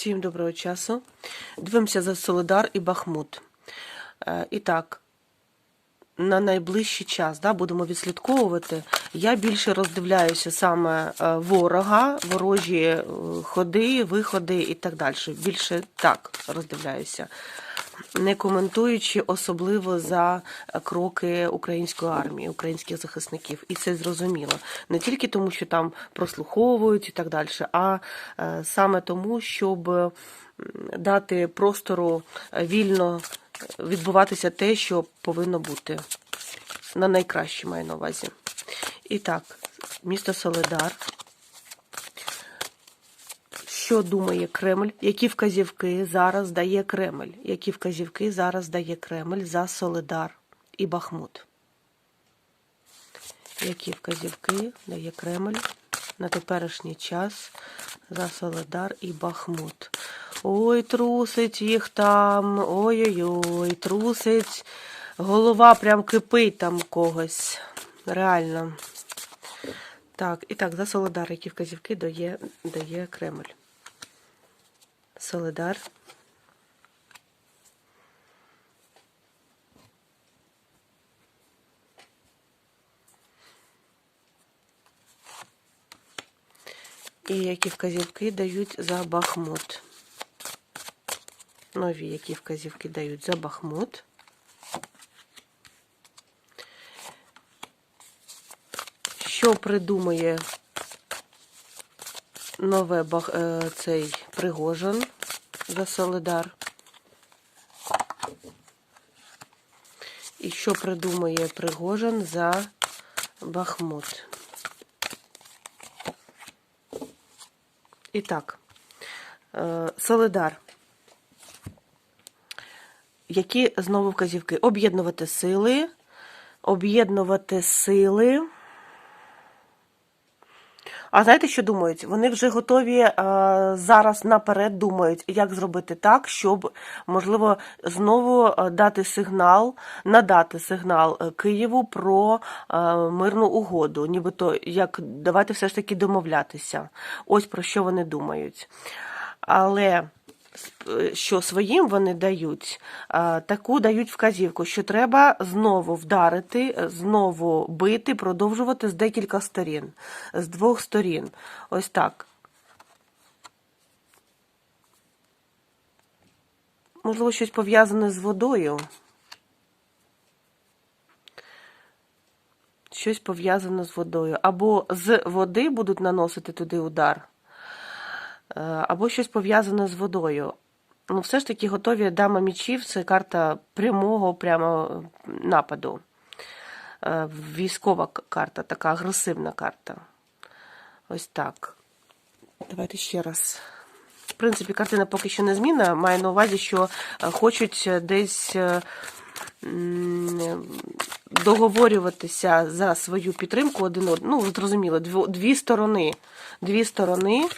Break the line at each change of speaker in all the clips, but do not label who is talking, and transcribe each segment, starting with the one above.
Всім доброго часу. Дивимося за Солидар і Бахмут. Е, І так, на найближчий час да, будемо відслідковувати. Я більше роздивляюся саме е, ворога, ворожі е, ходи, виходи і так далі. Більше так роздивляюся. Не коментуючи особливо за кроки української армії, українських захисників. І це зрозуміло. Не тільки тому, що там прослуховують і так далі, а е, саме тому, щоб дати простору е, вільно відбуватися те, що повинно бути. На найкраще маю на увазі. І так, місто Солидар. Що думає Кремль? Які вказівки зараз дає Кремль? Які вказівки зараз дає Кремль за Солидар і Бахмут? Які вказівки дає Кремль на теперішній час за Солидар і Бахмут? Ой, трусить їх там, ой-ой-ой, трусить. Голова прям кипить там когось. Реально. Так, і так, за Солидар, які вказівки дає, дає Кремль. Солидар. І які вказівки дають за Бахмут. Нові які вказівки дають за Бахмут. Що придумує нове е, цей Пригожин за Солидар? І що придумує Пригожин за Бахмут? І так, е, Солидар. Які знову вказівки? Об'єднувати сили, об'єднувати сили. А знаєте, що думають? Вони вже готові е, зараз наперед думають, як зробити так, щоб, можливо, знову е, дати сигнал, надати сигнал е, Києву про е, мирну угоду. Нібито як давайте все ж таки домовлятися. Ось про що вони думають. Але що своїм вони дають, таку дають вказівку, що треба знову вдарити, знову бити, продовжувати з декілька сторін, з двох сторін. Ось так. Можливо, щось пов'язане з водою. Щось пов'язане з водою. Або з води будуть наносити туди удар, або щось пов'язане з водою. Ну, все ж таки готові дама мічів це карта прямого прямо нападу. Е, Військова карта, така агресивна карта. Ось так. Давайте ще раз. В принципі, картина поки що не змінна. Маю на увазі, що е, хочуть е, десь е, договорюватися за свою підтримку один одного. Ну, зрозуміло, дві сторони. Дві сторони,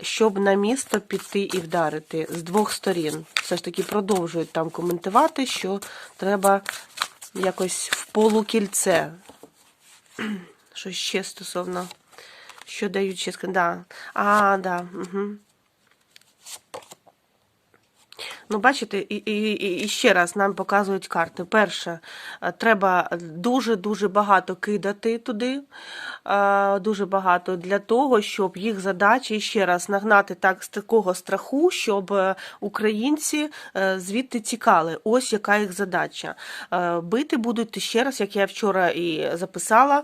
щоб на місто піти і вдарити з двох сторін. Все ж таки продовжують там коментувати, що треба якось в полукільце. Що ще стосовно. Що дають ще Да. А, да. Угу. Ну, бачите, і, і, і- ще раз нам показують карти. Перше, е, треба дуже-дуже багато кидати туди, е, дуже багато для того, щоб їх задачі ще раз нагнати так з такого страху, щоб е, українці звідти тікали. Ось яка їх задача. Бити будуть ще раз, як я вчора і записала.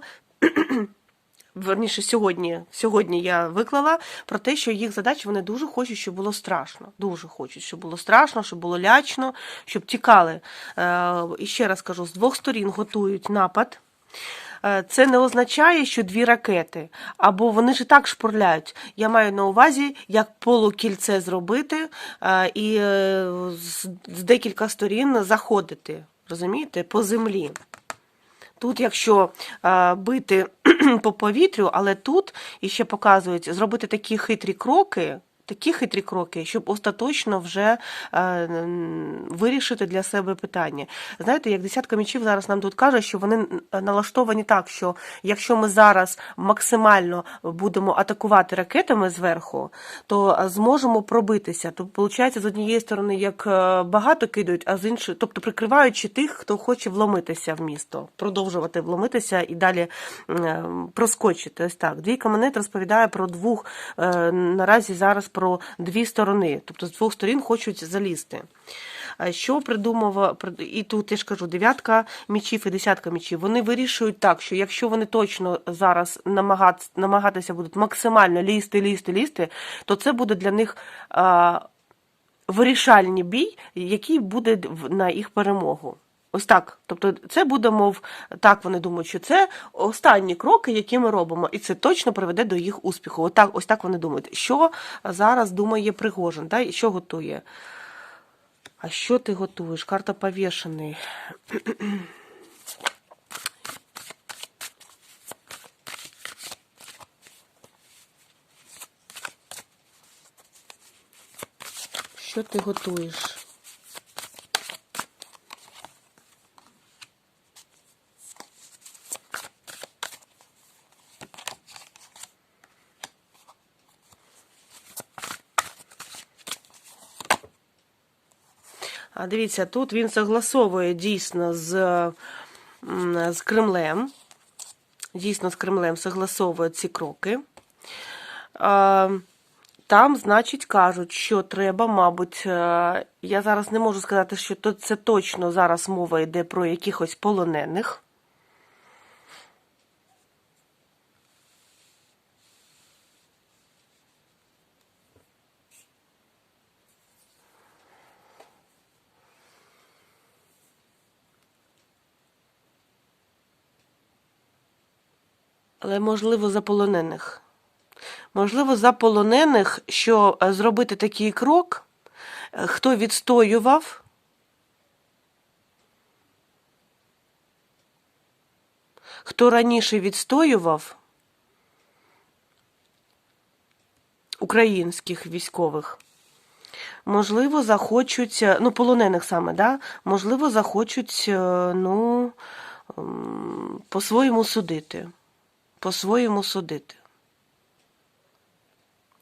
Верніше, сьогодні, сьогодні я виклала про те, що їх задача вони дуже хочуть, щоб було страшно. Дуже хочуть, щоб було страшно, щоб було лячно, щоб тікали. Е, і ще раз кажу: з двох сторін готують напад. Е, Це не означає, що дві ракети, або вони ж і так шпурляють. Я маю на увазі, як полукільце зробити е, і з декілька сторін заходити, розумієте, по землі. Тут, якщо бити по повітрю, але тут іще показують зробити такі хитрі кроки, такі хитрі кроки, щоб остаточно вже е, вирішити для себе питання. Знаєте, як десятка мічів зараз нам тут каже, що вони налаштовані так, що якщо ми зараз максимально будемо атакувати ракетами зверху, то е, зможемо пробитися. То виходить, з однієї сторони, як е, багато кидають, а з іншої, тобто прикриваючи тих, хто хоче вломитися в місто, продовжувати вломитися і далі е, проскочити. Ось так. Двійка монет розповідає про двох е, наразі зараз про дві сторони, тобто з двох сторін хочуть залізти. Що придумав і тут я ж кажу, дев'ятка мічів і десятка мічів. Вони вирішують так, що якщо вони точно зараз намагат, намагатися будуть максимально лізти, лізти, лізти, то це буде для них вирішальний бій, який буде на їх перемогу. Ось так. Тобто, це буде, мов, так вони думають, що це останні кроки, які ми робимо, і це точно приведе до їх успіху. Отак, ось так вони думають. Що зараз думає Пригожин, да? і що готує? А що ти готуєш? Карта повішений. Що ти готуєш? А дивіться, тут він согласовує дійсно з, з Кремлем. Дійсно, з Кремлем согласовує ці кроки. Там, значить, кажуть, що треба, мабуть, е, я зараз не можу сказати, що це точно зараз мова йде про якихось полонених. Але, можливо, за полонених. Можливо, за полонених, що е, зробити такий крок, е, хто відстоював, хто раніше відстоював українських військових, можливо, захочуть, е, ну, полонених саме, да? можливо, захочуть, ну, по-своєму судити. По-своєму судити.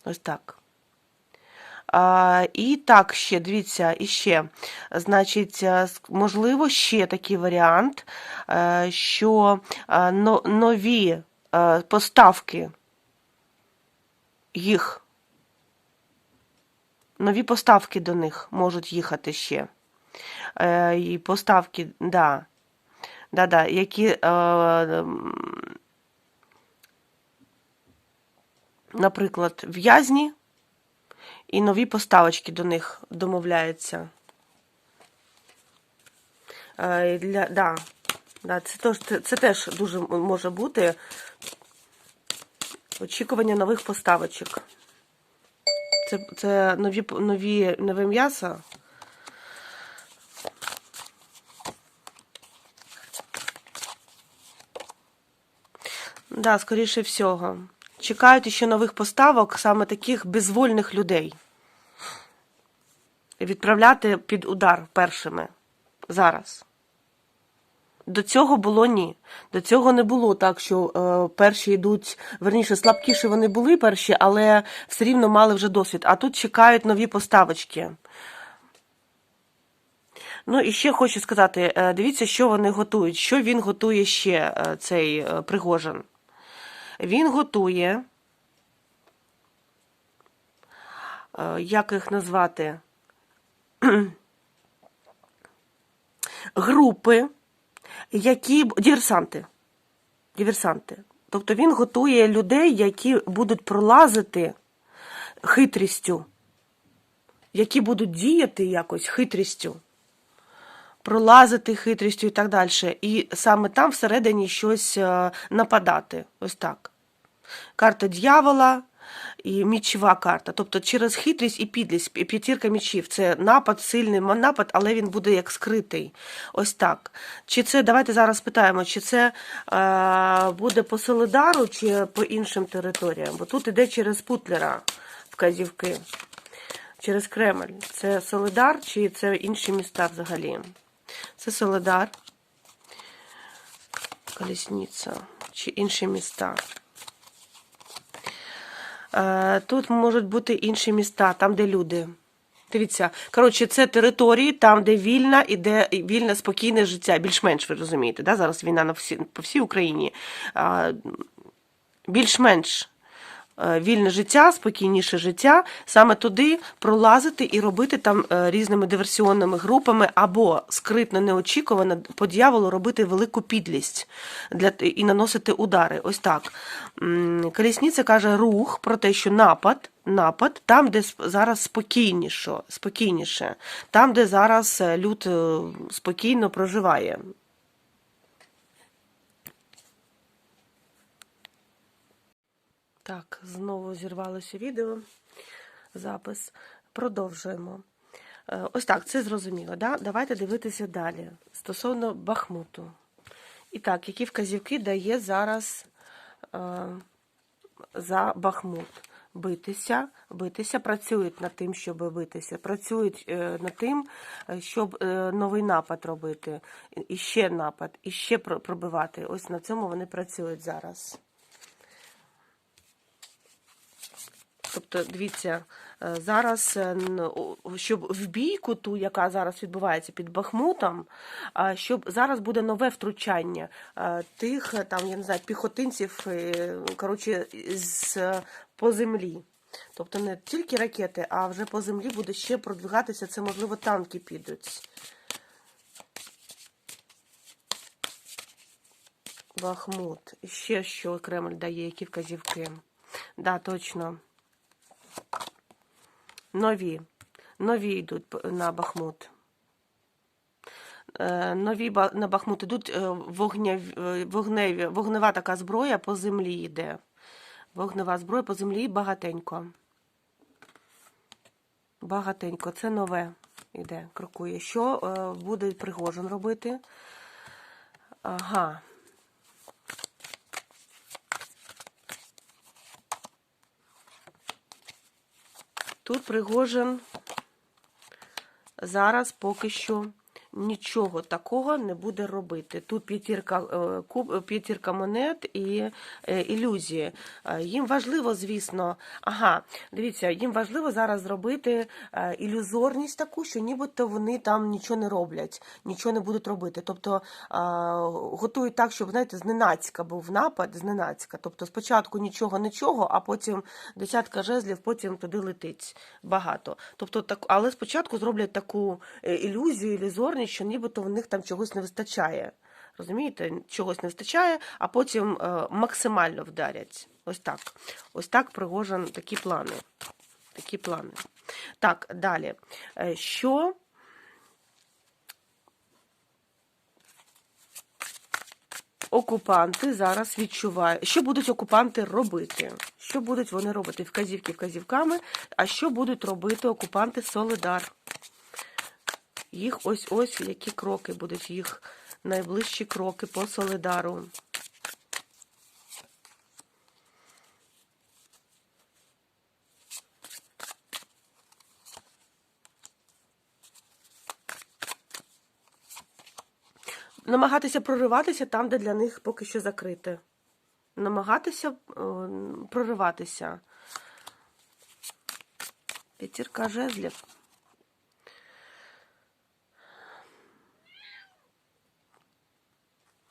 Ось так. А, і так, ще, дивіться, і ще. Значить, е, можливо, ще такий варіант, е, що е, нові поставки їх, нові поставки до них можуть їхати ще. І поставки, да, да, да, які е, м, наприклад, в'язні, і нові поставочки до них домовляються. Е, Для, да, да, це, це, це теж дуже може бути очікування нових поставочок. Це, це нові, нові, нове м'ясо. Да, скоріше всього. Чекають ще нових поставок, саме таких безвольних людей. Відправляти під удар першими зараз. До цього було ні. До цього не було так, що е, перші йдуть, верніше, слабкіші вони були перші, але все рівно мали вже досвід. А тут чекають нові поставочки. Ну і ще хочу сказати: е, дивіться, що вони готують. Що він готує ще, е, цей е, Пригожин. Він готує, е, як їх назвати, групи, які диверсанти. Диверсанти. Тобто він готує людей, які будуть пролазити хитрістю, які будуть діяти якось хитрістю, пролазити хитрістю і так далі. І саме там всередині щось е, нападати. Ось так. Карта дьявола і мічова карта. Тобто через хитрість і підлість. Пі- П'ятірка мічів. Це напад, сильний напад, але він буде як скритий. Ось так. Чи це, давайте зараз питаємо, чи це е, буде по Солидару, чи по іншим територіям? Бо тут іде через Путлера. Вказівки через Кремль. Це Солидар чи це інші міста взагалі? Це Солидар, Колісниця чи інші міста. Е, Тут можуть бути інші міста, там, де люди. Дивіться, коротше, це території, там, де вільна іде вільне, спокійне життя, більш-менш ви розумієте. Да? Зараз війна на всі, по всій Україні. Більш-менш е, вільне життя, спокійніше життя, саме туди пролазити і робити там е, різними диверсіонними групами або скритно, неочікувано по дьяволу робити велику підлість для, і наносити удари. Ось так. Колісниця каже рух про те, що напад. Напад там, де зараз спокійніше, спокійніше, там, де зараз е, люд е, спокійно проживає. Так, знову зірвалося відео, запис. Продовжуємо. Е, Ось так, це зрозуміло. Да? Давайте дивитися далі. Стосовно Бахмуту. І так, які вказівки дає зараз е, за Бахмут? Битися, битися, працюють над тим, щоб битися, працюють е, над тим, е, щоб новий напад робити, і- і ще напад, і ще пробивати. Ось на цьому вони працюють зараз. Тобто, дивіться, е, зараз, е, щоб в бійку ту, яка зараз відбувається під Бахмутом, щоб зараз буде нове втручання е, тих, там, я не знаю, піхотинців, коротше, з по землі. Тобто не тільки ракети, а вже по землі буде ще продвигатися, це, можливо, танки підуть. Бахмут. Ще що Кремль дає, які вказівки. Да, точно. Нові. Нові йдуть на Бахмут. Е, Нові на Бахмут йдуть е, вогневі, е, вогневі, вогнева така зброя по землі йде. Вогнева зброя по землі багатенько. Багатенько. Це нове йде, крокує. Що буде Пригожин робити? Ага. Тут Пригожин зараз поки що нічого такого не буде робити. Тут п'ятірка, е, куб, п'ятірка монет і е, ілюзії. Е, Їм важливо, звісно, ага, дивіться, їм важливо зараз зробити ілюзорність таку, що нібито вони там нічого не роблять, нічого не будуть робити. Тобто готують так, щоб, знаєте, зненацька був напад, зненацька. Тобто спочатку нічого, нічого, а потім десятка жезлів, потім туди летить багато. Тобто, так, але спочатку зроблять таку ілюзію, ілюзорність, що нібито в них там чогось не вистачає. Розумієте, чогось не вистачає, а потім е, максимально вдарять. Ось так. Ось так Пригожин такі плани. Такі плани. Так, далі. Е, Що окупанти зараз відчувають? Що будуть окупанти робити? Що будуть вони робити? Вказівки вказівками. А що будуть робити окупанти Солидар? Їх ось ось які кроки будуть їх найближчі кроки по Солидару. Намагатися прориватися там, де для них поки що закрите. Намагатися е, прориватися. П'ятірка жезлів.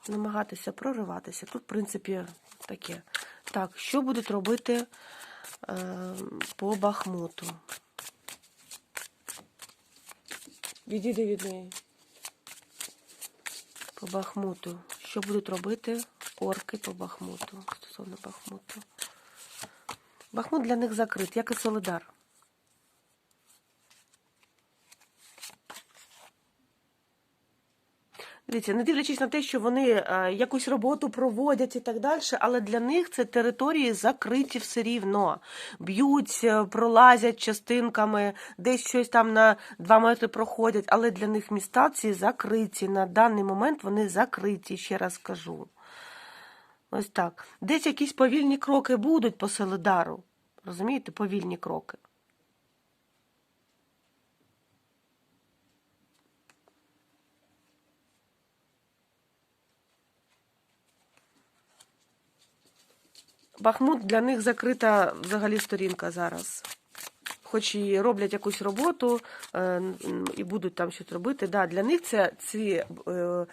Намагатися прориватися. Тут, в принципі, таке. Так, що будуть робити е, по Бахмуту? Відійди від неї. По Бахмуту. Що будуть робити орки по Бахмуту? Стосовно Бахмуту. Бахмут для них закрит, як і Солидар. Дивіться, не дивлячись на те, що вони е, якусь роботу проводять і так далі, але для них це території закриті все рівно. Б'ють, е, пролазять частинками, десь щось там на 2 метри проходять, але для них міста ці закриті. На даний момент вони закриті, ще раз кажу. Ось так. Десь якісь повільні кроки будуть по Селидару. Розумієте, повільні кроки. Бахмут для них закрита взагалі сторінка зараз. Хоч і роблять якусь роботу е, і будуть там щось робити. Да, для них це ці, е, е,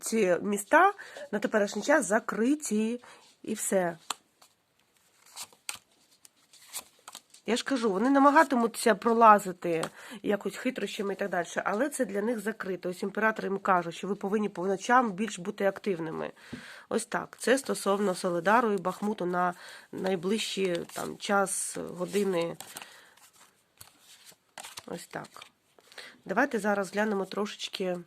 ці міста на теперішній час закриті і все. Я ж кажу, вони намагатимуться пролазити якось хитрощами і так далі, але це для них закрито. Ось імператор їм каже, що ви повинні по ночам більш бути активними. Ось так. Це стосовно Солидару і Бахмуту на найближчі там, час, години. Ось так. Давайте зараз глянемо трошечки,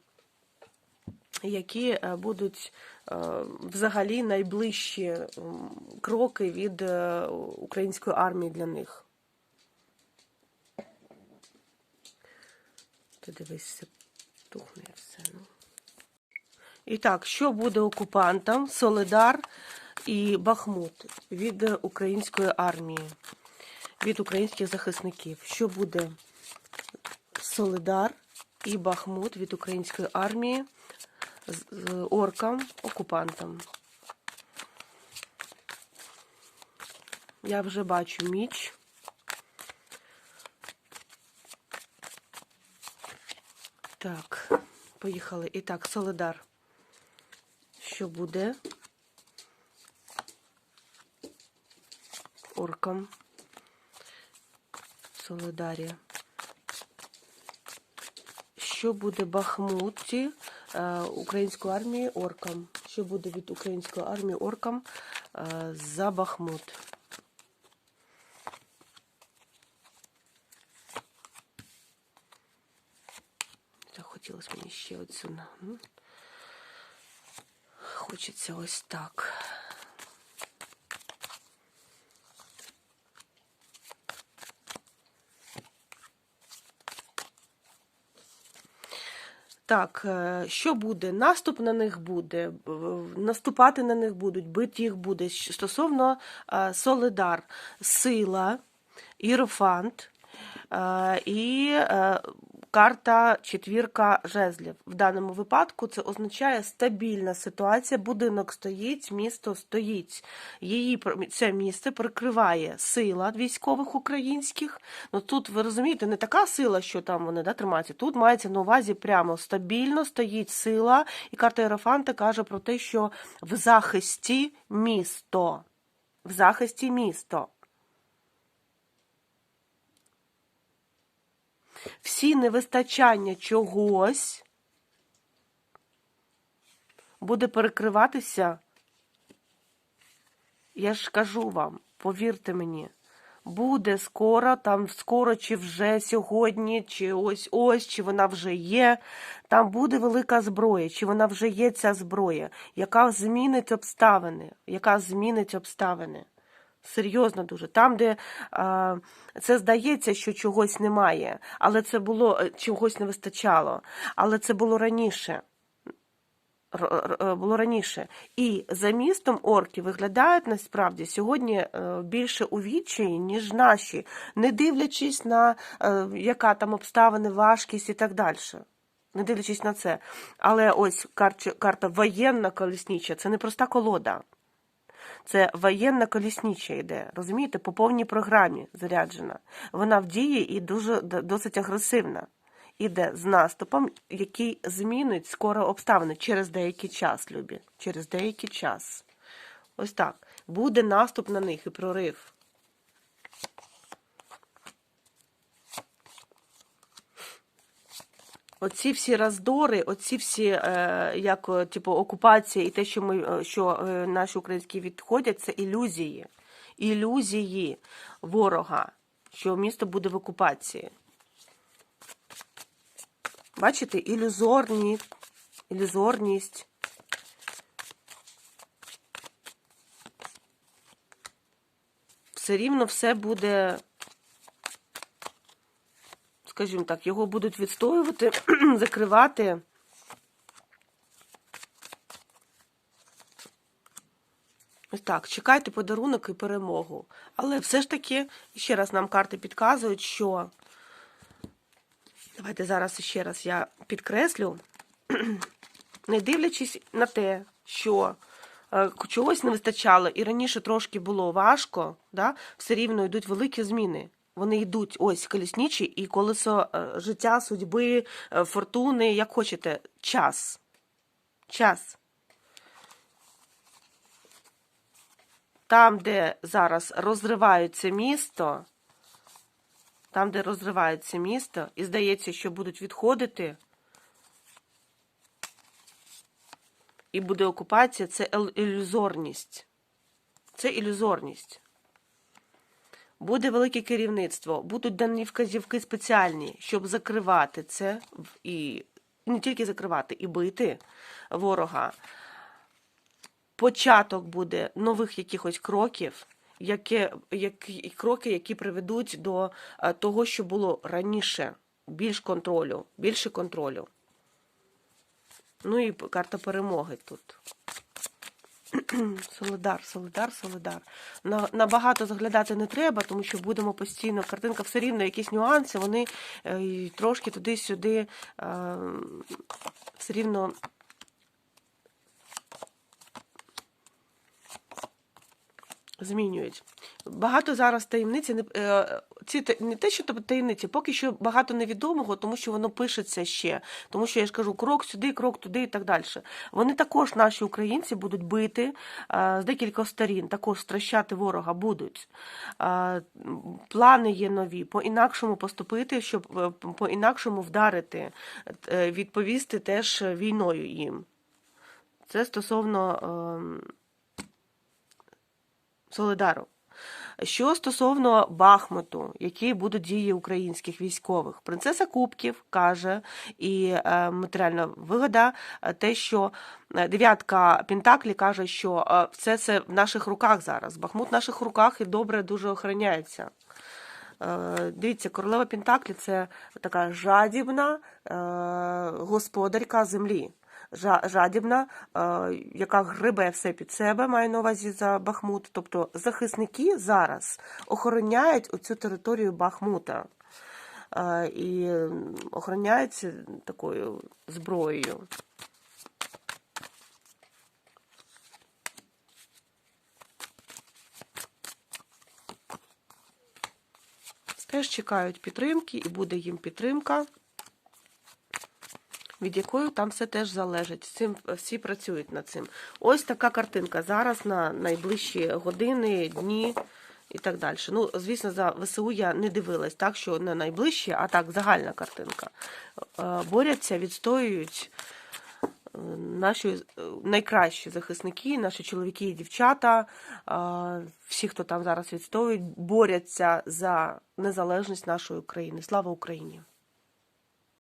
які е, будуть е, взагалі найближчі кроки від е, української армії для них. Ти дивись, тухне все. Ну. І так, що буде окупантам? Солидар і Бахмут від української армії, від українських захисників. Що буде Солидар і Бахмут від української армії з оркам, окупантам? Я вже бачу міч. Так, поїхали. І так, Солидар. Що буде? Оркам. Солидарія. Що буде Бахмуті е, української армії оркам? Що буде від української армії оркам е, за Бахмут? Захотілося мені ще оцю. Хочеться ось так. Так, е, що буде? Наступ на них буде, наступати на них будуть, бити їх буде. Стосовно е, Солидар, сила, Ірофант е, і е, карта четвірка жезлів. В даному випадку це означає стабільна ситуація. Будинок стоїть, місто стоїть. Її це місце прикриває сила військових українських. Ну тут ви розумієте, не така сила, що там вони да, тримаються. Тут мається на увазі прямо стабільно стоїть сила, і карта Єрофанта каже про те, що в захисті місто. В захисті місто. Всі невистачання чогось буде перекриватися. Я ж кажу вам, повірте мені, буде скоро, там скоро, чи вже сьогодні, чи ось ось, чи вона вже є. Там буде велика зброя, чи вона вже є ця зброя, яка змінить обставини, яка змінить обставини. Серйозно дуже. Там, де а, це здається, що чогось немає, але це було е, чогось не вистачало. Але це було раніше. Р- було раніше. І за містом орки виглядають насправді сьогодні е, більше у відчаї, ніж наші, не дивлячись на е, яка там обставини, важкість і так далі. Не дивлячись на це. Але ось карта, воєнна колесніча це не проста колода. Це воєнна колісніча йде, розумієте, по повній програмі заряджена. Вона в дії і дуже досить агресивна. Іде з наступом, який змінить скоро обставини через деякий час, любі. Через деякий час. Ось так. Буде наступ на них і прорив. Оці всі роздори, оці всі, е, як е, типу, окупація і те, що ми е, що е, наші українські відходять, це ілюзії. Ілюзії ворога, що місто буде в окупації. Бачите, ілюзорні, ілюзорність. Все рівно все буде скажімо так, його будуть відстоювати, закривати. Ось так. Чекайте подарунок і перемогу. Але все ж таки, ще раз нам карти підказують, що. Давайте зараз ще раз я підкреслю, не дивлячись на те, що е, чогось не вистачало, і раніше трошки було важко, да, все рівно йдуть великі зміни. Вони йдуть ось колісничі і колесо е, життя, судьби, е, фортуни, як хочете, час. Час. Там, де зараз розривається місто, там, де розривається місто, і здається, що будуть відходити, і буде окупація, це ілюзорність. Це ілюзорність. Буде велике керівництво, будуть дані вказівки спеціальні, щоб закривати це і не тільки закривати, і бити ворога. Початок буде нових якихось кроків, яке, які, кроки, які приведуть до е, того, що було раніше. Більш контролю, більше контролю. Ну і карта перемоги тут. Солидар, солидар, солидар. На, набагато заглядати не треба, тому що будемо постійно. Картинка все рівно, якісь нюанси, вони е, трошки туди-сюди е, все рівно змінюють. Багато зараз таємниці, е, ці не те, що тобто таємниці, поки що багато невідомого, тому що воно пишеться ще. Тому що я ж кажу, крок сюди, крок туди і так далі. Вони також, наші українці, будуть бити е, з декількох сторін, також стращати ворога будуть. Е, Плани є нові, по-інакшому поступити, щоб по-інакшому вдарити, відповісти теж війною їм. Це стосовно. Солидару. Що стосовно Бахмуту, які будуть дії українських військових, принцеса Кубків каже, і е, матеріальна вигода, е, те, що е, дев'ятка Пентаклі каже, що е, все це в наших руках зараз. Бахмут в наших руках і добре дуже охороняється. Е, Дивіться, королева Пентаклі це така жадібна е, господарка землі. Жа- Жадібна, е, яка грибе все під себе, маю на увазі за Бахмут. Тобто захисники зараз охороняють оцю територію Бахмута е, і м, охороняються такою зброєю. Теж чекають підтримки, і буде їм підтримка, від якої там все теж залежить. Цим всі працюють над цим. Ось така картинка зараз на найближчі години, дні і так далі. Ну, звісно, за ВСУ я не дивилась, так що не найближчі, а так загальна картинка. Е, Борються, відстоюють е, наші е, найкращі захисники, наші чоловіки і дівчата, е, всі, хто там зараз відстоюють, борються за незалежність нашої України. Слава Україні!